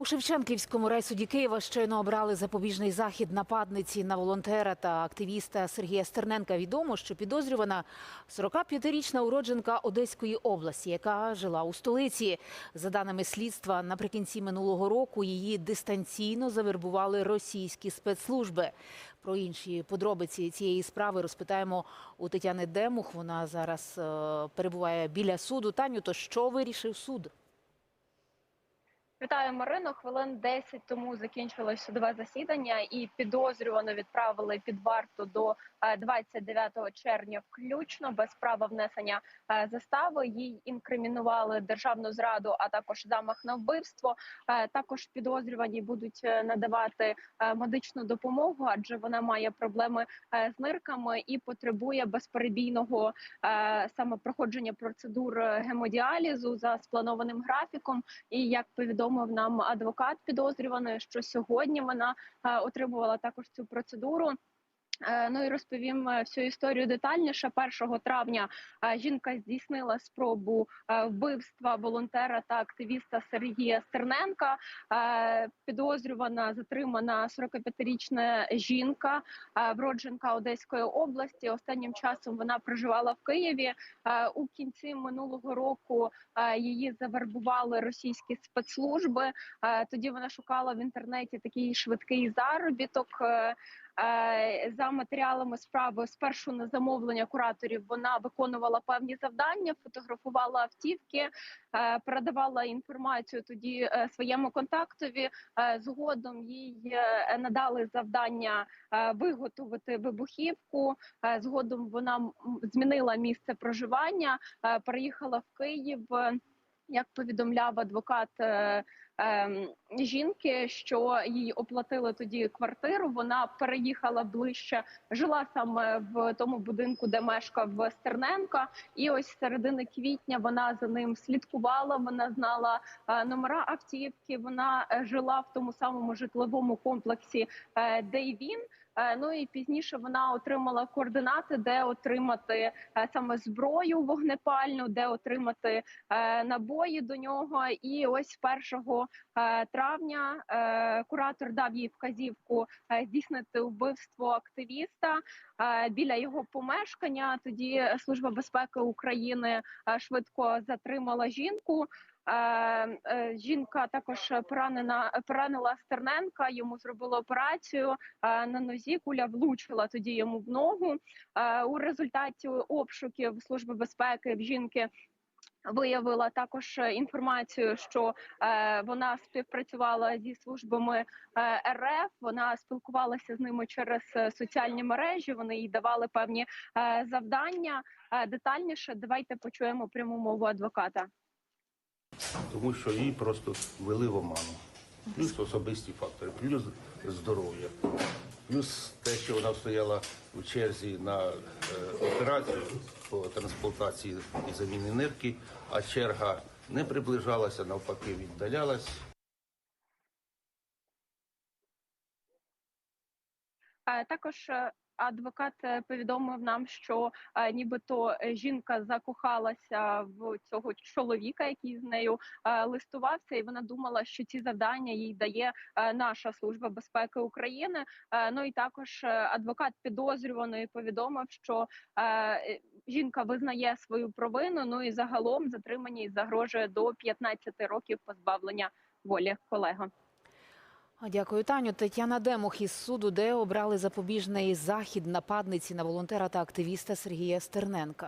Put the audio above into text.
У Шевченківському райсуді Києва щойно обрали запобіжний захід нападниці на волонтера та активіста Сергія Стерненка. Відомо, що підозрювана 45-річна уродженка Одеської області, яка жила у столиці. За даними слідства, наприкінці минулого року її дистанційно завербували російські спецслужби. Про інші подробиці цієї справи розпитаємо у Тетяни Демух. Вона зараз е, перебуває біля суду. Таню, то що вирішив суд? Вітаю, Марино. Хвилин 10 тому закінчилось судове засідання, і підозрювану відправили під варту до е, 29 червня, включно без права внесення е, застави. Їй інкримінували державну зраду, а також замах на вбивство. Е, Також підозрювані будуть е, надавати е, медичну допомогу, адже вона має проблеми е, з нирками і потребує безперебійного е, саме проходження процедур е, гемодіалізу за спланованим графіком. І як повідомив нам адвокат підозрюваної, що сьогодні вона е, отримувала також цю процедуру. Е, Ну і розповім е, всю історію детальніше. 1 травня е, жінка здійснила спробу вбивства волонтера та активіста Сергія Стерненка. Підозрювана затримана 45-річна жінка, вродженка Одеської області. Останнім часом вона проживала в Києві. У кінці минулого року її завербували російські спецслужби. Тоді вона шукала в інтернеті такий швидкий заробіток. Е, За матеріалами справи спершу на замовлення кураторів вона виконувала певні завдання, фотографувала автівки, е, передавала інформацію тоді е, своєму контактові. Згодом їй надали завдання виготовити вибухівку. Згодом вона змінила місце проживання, переїхала в Київ. Як повідомляв адвокат е, ем, жінки, що їй оплатили тоді квартиру. Вона переїхала ближче, жила саме в тому будинку, де мешкав Стерненка. І ось середини квітня вона за ним слідкувала. Вона знала е, номера автівки. Вона е, жила в тому самому житловому комплексі, де й він. Е, Ну і пізніше вона отримала координати, де отримати е, саме зброю вогнепальну, де отримати е, набої до нього. І ось 1 е, травня куратор дав їй вказівку здійснити вбивство активіста біля його помешкання. Тоді служба безпеки України швидко затримала жінку. Е, е, Жінка також поранена поранила Стерненка. Йому зробили операцію е, на нозі. Куля влучила тоді йому в ногу. У результаті обшуків служби безпеки в жінки. Виявила також інформацію, що е, вона співпрацювала зі службами е, РФ. Вона спілкувалася з ними через соціальні мережі. Вони їй давали певні е, завдання. Е, детальніше давайте почуємо пряму мову адвоката. Тому що її просто ввели в оману. Плюс особисті фактори, плюс здоров'я, плюс те, що вона стояла у черзі на е, операцію по трансплантації і заміни нирки, а черга не приближалася, навпаки, віддалялась. Е, Також е, адвокат е, повідомив нам, що е, нібито е, жінка закохалася в цього чоловіка, який з нею листувався, і вона думала, що ці завдання їй дає наша служба безпеки України. Ну і також адвокат підозрюваної повідомив, що жінка визнає свою провину. Ну і загалом затриманій загрожує до 15 років позбавлення волі. Колега. Дякую, Таню. Тетяна Демох із суду, де обрали запобіжний захід нападниці на волонтера та активіста Сергія Стерненка.